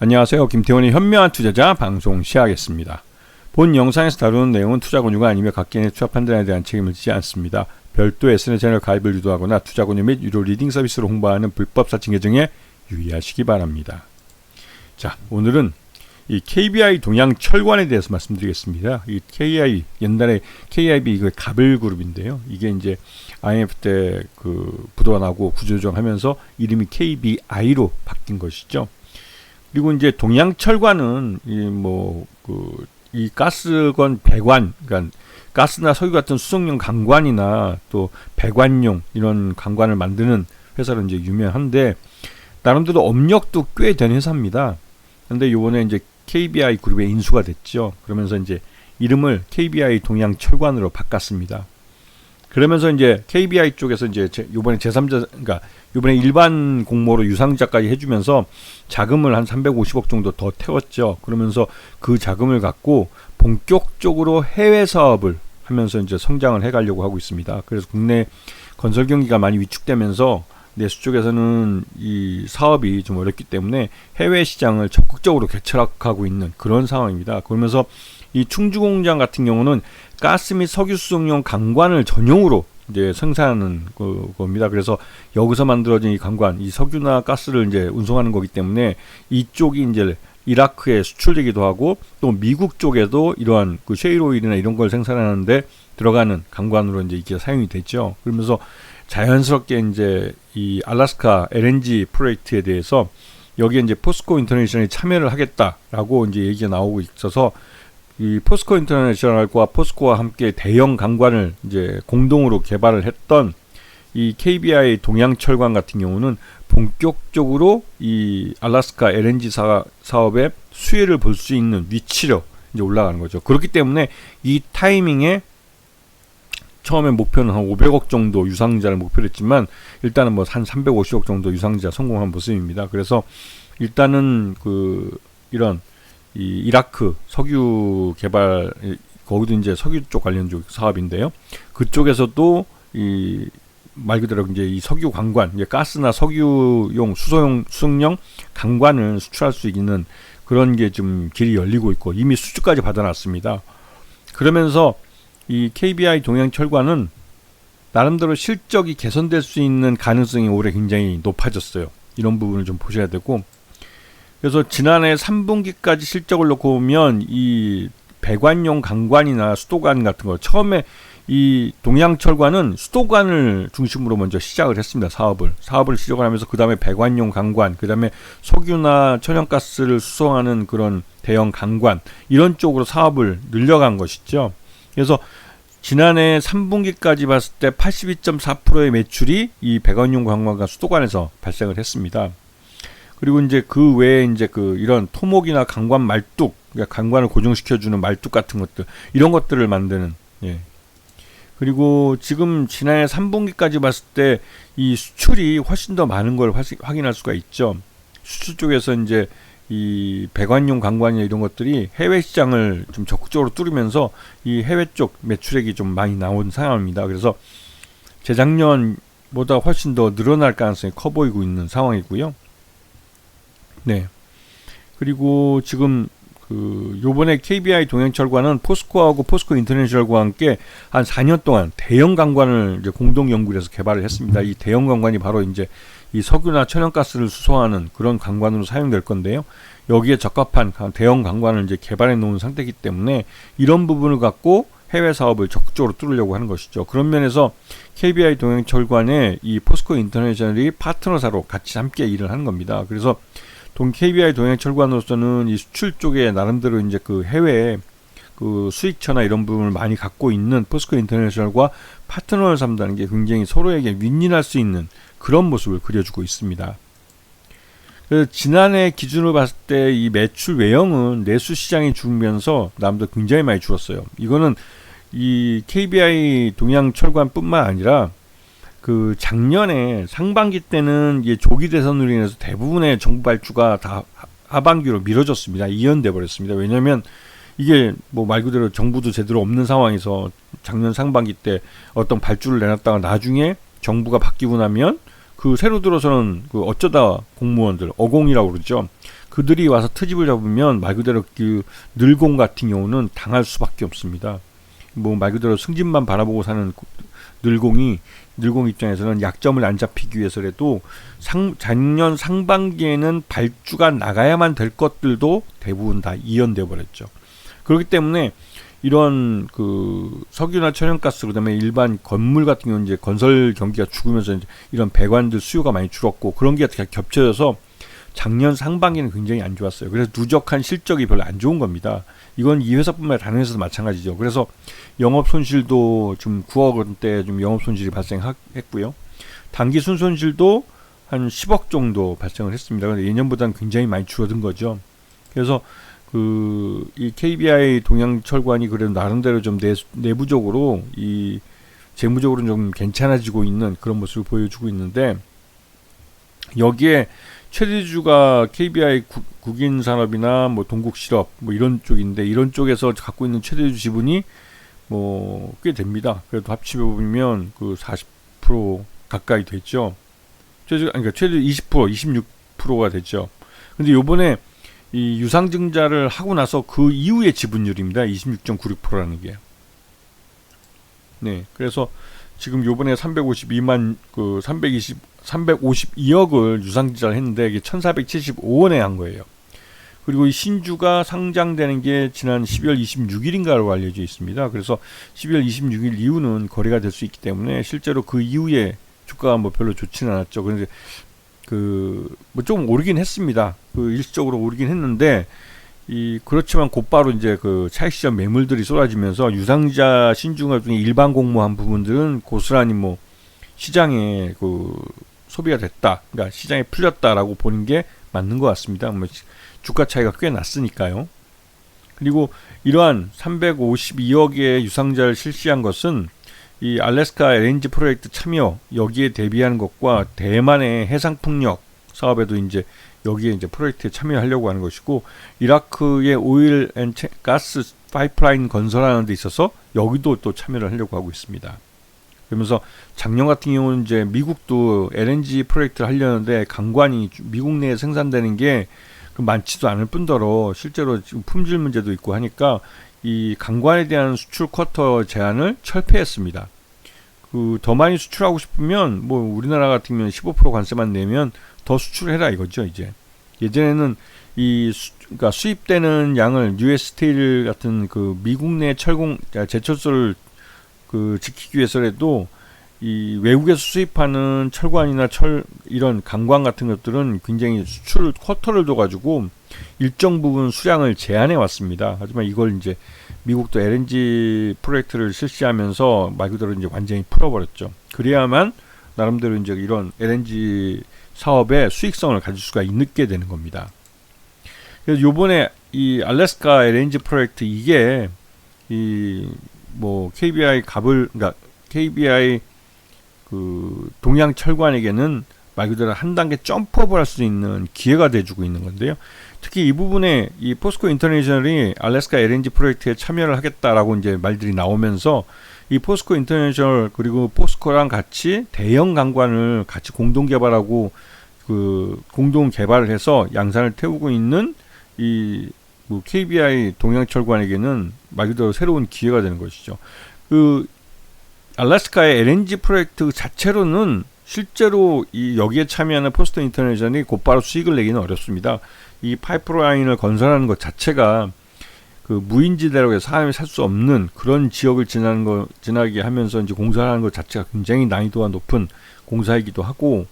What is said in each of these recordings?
안녕하세요. 김태원의 현명한 투자자 방송 시작하겠습니다. 본 영상에서 다루는 내용은 투자 권유가 아니며 각개인의 투자 판단에 대한 책임을 지지 않습니다. 별도 SNS 채널 가입을 유도하거나 투자 권유 및 유료 리딩 서비스로 홍보하는 불법 사칭 계정에 유의하시기 바랍니다. 자, 오늘은 이 KBI 동양 철관에 대해서 말씀드리겠습니다. 이 KI 옛날에 KIB 이거 가ብል 그룹인데요. 이게 이제 IMF 때 그 부도가 나고 구조조정하면서 이름이 KBI로 바뀐 것이죠. 그리고 이제 동양철관은 이 뭐 그 이 가스건 배관 그러니까 가스나 석유 같은 수송용 강관이나 또 배관용 이런 강관을 만드는 회사로 이제 유명한데 나름대로 업력도 꽤 된 회사입니다. 근데 요번에 이제 KBI 그룹에 인수가 됐죠. 그러면서 이제 이름을 KBI 동양철관으로 바꿨습니다. 그러면서 이제 KBI 쪽에서 이제 제, 요번에 제3자 그러니까 요번에 일반 공모로 유상자까지 해주면서 자금을 한 350억 정도 더 태웠죠. 그러면서 그 자금을 갖고 본격적으로 해외 사업을 하면서 이제 성장을 해가려고 하고 있습니다. 그래서 국내 건설 경기가 많이 위축되면서 내수 쪽에서는 이 사업이 좀 어렵기 때문에 해외 시장을 적극적으로 개척하고 있는 그런 상황입니다. 그러면서 이 충주 공장 같은 경우는 가스 및 석유 수송용 강관을 전용으로 이제 생산하는 그, 겁니다. 그래서 여기서 만들어진 이 강관, 이 석유나 가스를 이제 운송하는 거기 때문에 이쪽이 이제 이라크에 수출되기도 하고 또 미국 쪽에도 이러한 그 셰일 오일이나 이런 걸 생산하는데 들어가는 강관으로 이제 이게 사용이 됐죠. 그러면서 자연스럽게 이제 이 알라스카 LNG 프로젝트에 대해서 여기에 이제 포스코 인터내셔널이 참여를 하겠다라고 이제 얘기가 나오고 있어서 이 포스코 인터내셔널과 포스코와 함께 대형 강관을 이제 공동으로 개발을 했던 이 KBI 동양철관 같은 경우는 본격적으로 이 알라스카 LNG 사, 사업의 수혜를 볼 수 있는 위치로 이제 올라가는 거죠. 그렇기 때문에 이 타이밍에 처음에 목표는 한 500억 정도 유상자를 목표로 했지만 일단은 뭐 한 350억 정도 유상자 성공한 모습입니다. 그래서 일단은 그 이런 이 이라크 석유 개발 거기도 이제 석유 쪽 관련 쪽 사업인데요. 그쪽에서도 이 말 그대로 이제 이 석유 관관, 이제 가스나 석유용 수소용 수송용 강관을 수출할 수 있는 그런 게 좀 길이 열리고 있고 이미 수주까지 받아놨습니다. 그러면서 이 KBI 동양철관은 나름대로 실적이 개선될 수 있는 가능성이 올해 굉장히 높아졌어요. 이런 부분을 좀 보셔야 되고 그래서 지난해 3분기까지 실적을 놓고 보면 이 배관용 강관이나 수도관 같은 거 처음에 이 동양철관은 수도관을 중심으로 먼저 시작을 했습니다. 사업을 사업을 시작을 하면서 그 다음에 배관용 강관, 그 다음에 석유나 천연가스를 수송하는 그런 대형 강관 이런 쪽으로 사업을 늘려간 것이죠. 그래서 지난해 3분기까지 봤을 때 82.4%의 매출이 이 배관용 강관과 수도관에서 발생을 했습니다. 그리고 이제 그 외에 이제 그 이런 토목이나 강관 말뚝, 그러니까 강관을 고정시켜주는 말뚝 같은 것들, 이런 것들을 만드는, 예. 그리고 지금 지난해 3분기까지 봤을 때 이 수출이 훨씬 더 많은 걸 확인할 수가 있죠. 수출 쪽에서 이제 이 배관용 강관이나 이런 것들이 해외 시장을 좀 적극적으로 뚫으면서 이 해외 쪽 매출액이 좀 많이 나온 상황입니다. 그래서 재작년보다 훨씬 더 늘어날 가능성이 커 보이고 있는 상황이고요. 네. 그리고 지금 그 요번에 KBI 동행철관은 포스코하고 포스코 인터내셔널과 함께 한 4년 동안 대형 강관을 이제 공동 연구를 해서 개발을 했습니다. 이 대형 강관이 바로 이제 이 석유나 천연가스를 수송하는 그런 강관으로 사용될 건데요. 여기에 적합한 대형 강관을 이제 개발해 놓은 상태이기 때문에 이런 부분을 갖고 해외 사업을 적극적으로 뚫으려고 하는 것이죠. 그런 면에서 KBI 동행철관에 이 포스코 인터내셔널이 파트너사로 같이 함께 일을 하는 겁니다. 그래서 동 KBI 동행 철관으로서는 이 수출 쪽에 나름대로 이제 그 해외 그 수익처나 이런 부분을 많이 갖고 있는 포스코 인터내셔널과 파트너를 삼다는 게 굉장히 서로에게 윈윈할 수 있는 그런 모습을 그려주고 있습니다. 지난해 기준으로 봤을 때 이 매출 외형은 내수 시장이 줄면서 남도 굉장히 많이 줄었어요. 이거는 이 KBI 동양 철관뿐만 아니라 그 작년에 상반기 때는 이게 조기 대선으로 인해서 대부분의 정부 발주가 다 하반기로 미뤄졌습니다. 이연돼 버렸습니다. 왜냐하면 이게 뭐 말 그대로 정부도 제대로 없는 상황에서 작년 상반기 때 어떤 발주를 내놨다가 나중에 정부가 바뀌고 나면 그 새로 들어서는 그 어쩌다 공무원들 어공이라고 그러죠. 그들이 와서 트집을 잡으면 말 그대로 그 늘공 같은 경우는 당할 수밖에 없습니다. 뭐 말 그대로 승진만 바라보고 사는 늘공이 늘공 입장에서는 약점을 안 잡히기 위해서라도 상, 작년 상반기에는 발주가 나가야만 될 것들도 대부분 다 이연돼 버렸죠. 그렇기 때문에 이런 그 석유나 천연가스 그다음에 일반 건물 같은 경우는 이제 건설 경기가 죽으면서 이런 배관들 수요가 많이 줄었고 그런 게 겹쳐져서 작년 상반기는 굉장히 안 좋았어요. 그래서 누적한 실적이 별로 안 좋은 겁니다. 이건 이 회사뿐만 아니라 다른 회사도 마찬가지죠. 그래서 영업 손실도 좀 9억 원대 좀 영업 손실이 발생했고요. 단기 순손실도 한 10억 정도 발생을 했습니다. 그런데 예년보다는 굉장히 많이 줄어든 거죠. 그래서 그 이 KBI 동양철관이 그래도 나름대로 좀 내, 내부적으로 이 재무적으로 좀 괜찮아지고 있는 그런 모습을 보여주고 있는데 여기에 최대주가 KBI 국 인 산업이나 뭐 동국 실업 뭐 이런 쪽인데 이런 쪽에서 갖고 있는 최대주 지분이 뭐 꽤 됩니다. 그래도 합치해 보면 그 40% 가까이 됐죠. 최대 그러니까 최대 20% 26%가 됐죠. 근데 요번에 이 유상증자를 하고 나서 그 이후의 지분율입니다. 26.96%라는 게. 네. 그래서 지금 요번에 352만 그 320, 352억을 유상증자를 했는데 이게 1475원에 한 거예요. 그리고 이 신주가 상장되는 게 지난 12월 26일인가로 알려져 있습니다. 그래서 12월 26일 이후는 거래가 될 수 있기 때문에 실제로 그 이후에 주가가 뭐 별로 좋지는 않았죠. 그런데 그 뭐 좀 오르긴 했습니다. 그 일시적으로 오르긴 했는데 이 그렇지만 곧바로 이제 그 차익 시장 매물들이 쏟아지면서 유상자 신중화 중에 일반 공모한 부분들은 고스란히 뭐 시장에 그 소비가 됐다. 그러니까 시장에 풀렸다라고 보는 게 맞는 것 같습니다. 뭐 주가 차이가 꽤 났으니까요. 그리고 이러한 352억의 유상자를 실시한 것은 이 알래스카 LNG 프로젝트 참여 여기에 대비하는 것과 대만의 해상 풍력 사업에도 이제 여기에 이제 프로젝트에 참여하려고 하는 것이고 이라크의 오일 앤 가스 파이프라인 건설하는 데 있어서 여기도 또 참여를 하려고 하고 있습니다. 그러면서 작년 같은 경우는 이제 미국도 LNG 프로젝트를 하려는데 강관이 미국 내에 생산되는 게그 많지도 않을 뿐더러 실제로 지금 품질 문제도 있고 하니까 이 강관에 대한 수출 쿼터 제한을 철폐했습니다. 그 더 많이 수출하고 싶으면 뭐 우리나라 같은 경우는 15% 관세만 내면 더 수출해라 이거죠 이제 예전에는 이 수, 그러니까 수입되는 양을 US 스테일 같은 그 미국 내 철공 제철소를 그 지키기 위해서라도 이 외국에서 수입하는 철관이나 철 이런 강관 같은 것들은 굉장히 수출 쿼터를 둬가지고 일정 부분 수량을 제한해 왔습니다. 하지만 이걸 이제 미국도 LNG 프로젝트를 실시하면서 말 그대로 이제 완전히 풀어버렸죠. 그래야만 나름대로 이제 이런 LNG 사업의 수익성을 가질 수가 있게 되는 겁니다. 그래서 요번에 이 알래스카 LNG 프로젝트 이게 이 뭐 KBI 갑을 그러니까 KBI 그 동양 철관에게는 말 그대로 한 단계 점프업을 할 수 있는 기회가 돼주고 있는 건데요. 특히 이 부분에 이 포스코 인터내셔널이 알래스카 LNG 프로젝트에 참여를 하겠다라고 이제 말들이 나오면서 이 포스코 인터내셔널 그리고 포스코랑 같이 대형 강관을 같이 공동 개발하고 그 공동 개발을 해서 양산을 태우고 있는 이 뭐 KBI 동양철관에게는 말 그대로 새로운 기회가 되는 것이죠. 그 알래스카의 LNG 프로젝트 자체로는 실제로 이 여기에 참여하는 포스트 인터내셔널이 곧바로 수익을 내기는 어렵습니다. 이 파이프라인을 건설하는 것 자체가 그 무인지대라고 사람이 살 수 없는 그런 지역을 지나는 거 지나게 하면서 이제 공사하는 것 자체가 굉장히 난이도가 높은 공사이기도 하고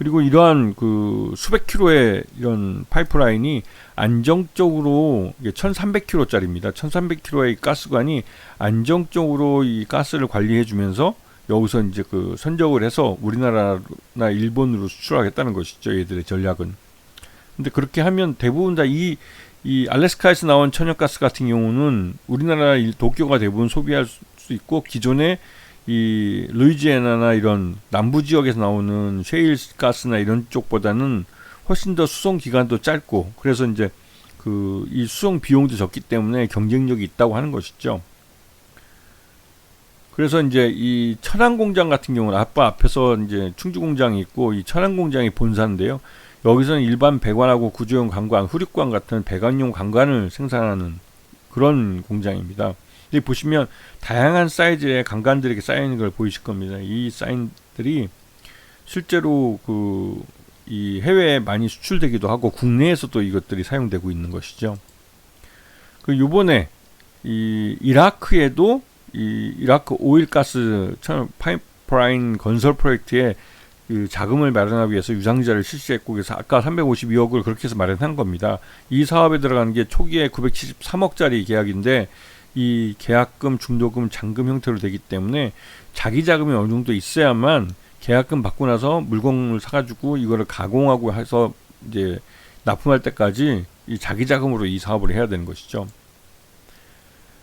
그리고 이러한 그 수백 킬로의 이런 파이프라인이 안정적으로 이게 1300킬로짜리입니다. 1300킬로의 가스관이 안정적으로 이 가스를 관리해 주면서 여기서 이제 그 선적을 해서 우리나라나 일본으로 수출하겠다는 것이죠. 얘들의 전략은. 근데 그렇게 하면 대부분 다이 이 알래스카에서 나온 천연가스 같은 경우는 우리나라 도쿄가 대부분 소비할 수 있고 기존에 이 루이지애나나 이런 남부 지역에서 나오는 셰일 가스나 이런 쪽보다는 훨씬 더 수송 기간도 짧고 그래서 이제 그 이 수송 비용도 적기 때문에 경쟁력이 있다고 하는 것이죠. 그래서 이제 이 천안 공장 같은 경우는 아빠 앞에서 이제 충주 공장이 있고 이 천안 공장이 본사인데요. 여기서는 일반 배관하고 구조용 관관, 후립관 같은 배관용 관관을 생산하는 그런 공장입니다. 여기 보시면 다양한 사이즈의 강간들이 쌓여 있는 걸 보이실 겁니다. 이 사인들이 실제로 그 이 해외에 많이 수출되기도 하고 국내에서도 이것들이 사용되고 있는 것이죠. 그 요번에 이 이라크에도 이 이라크 오일가스 파이프라인 건설 프로젝트에 그 자금을 마련하기 위해서 유상자를 실시했고 그래서 아까 352억을 그렇게 해서 마련한 겁니다. 이 사업에 들어가는 게 초기에 973억짜리 계약인데 이 계약금, 중도금, 잔금 형태로 되기 때문에 자기 자금이 어느 정도 있어야만 계약금 받고 나서 물건을 사가지고 이거를 가공하고 해서 이제 납품할 때까지 이 자기 자금으로 이 사업을 해야 되는 것이죠.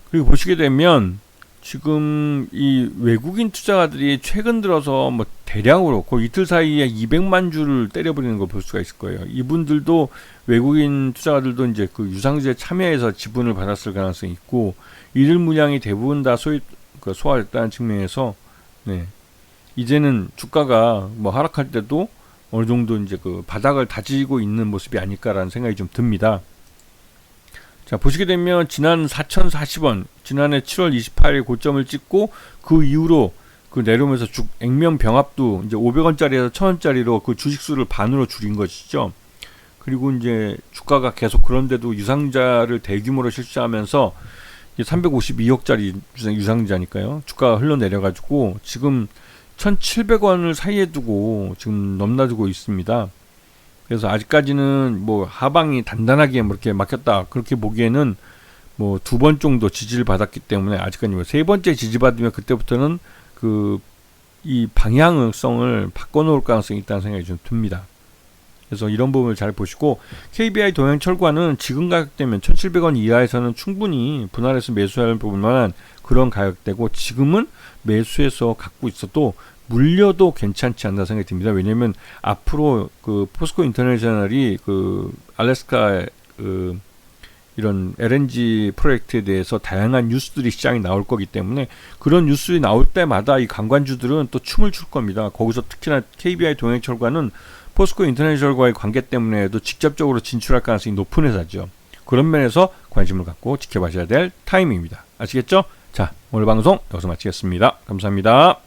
그리고 보시게 되면 지금 이 외국인 투자가들이 최근 들어서 뭐 대량으로 그 이틀 사이에 200만 주를 때려버리는 걸 볼 수가 있을 거예요. 이분들도 외국인 투자가들도 이제 그 유상주에 참여해서 지분을 받았을 가능성이 있고 이들 물량이 대부분 다 소위 그 소화됐다는 측면에서 네. 이제는 주가가 뭐 하락할 때도 어느 정도 이제 그 바닥을 다지고 있는 모습이 아닐까라는 생각이 좀 듭니다. 자, 보시게 되면 지난 4,040원, 지난해 7월 28일 고점을 찍고 그 이후로 그 내려오면서 주, 액면 병합도 이제 500원짜리에서 1000원짜리로 그 주식수를 반으로 줄인 것이죠. 그리고 이제 주가가 계속 그런데도 유상자를 대규모로 실시하면서 352억짜리 유상자니까요. 주가가 흘러내려가지고 지금 1,700원을 사이에 두고 지금 넘나들고 있습니다. 그래서 아직까지는 뭐 하방이 단단하게 뭐 이렇게 막혔다 그렇게 보기에는 뭐 두 번 정도 지지를 받았기 때문에 아직까지 뭐세 번째 지지 받으면 그때부터는 그 이 방향성을 바꿔놓을 가능성이 있다는 생각이 좀 듭니다. 그래서 이런 부분을 잘 보시고 KBI 동행철과는 지금 가격대면 1,700원 이하에서는 충분히 분할해서 매수할 부분만 그런 가격대고 지금은 매수해서 갖고 있어도 물려도 괜찮지 않나 생각이 듭니다. 왜냐하면 앞으로 그 포스코 인터내셔널이 그 알래스카 그 이런 LNG 프로젝트에 대해서 다양한 뉴스들이 시장에 나올 거기 때문에 그런 뉴스들이 나올 때마다 이 관관주들은 또 춤을 출 겁니다. 거기서 특히나 KBI 동행철과는 포스코 인터내셔널과의 관계 때문에도 직접적으로 진출할 가능성이 높은 회사죠. 그런 면에서 관심을 갖고 지켜봐셔야 될 타임입니다. 아시겠죠? 자, 오늘 방송 여기서 마치겠습니다. 감사합니다.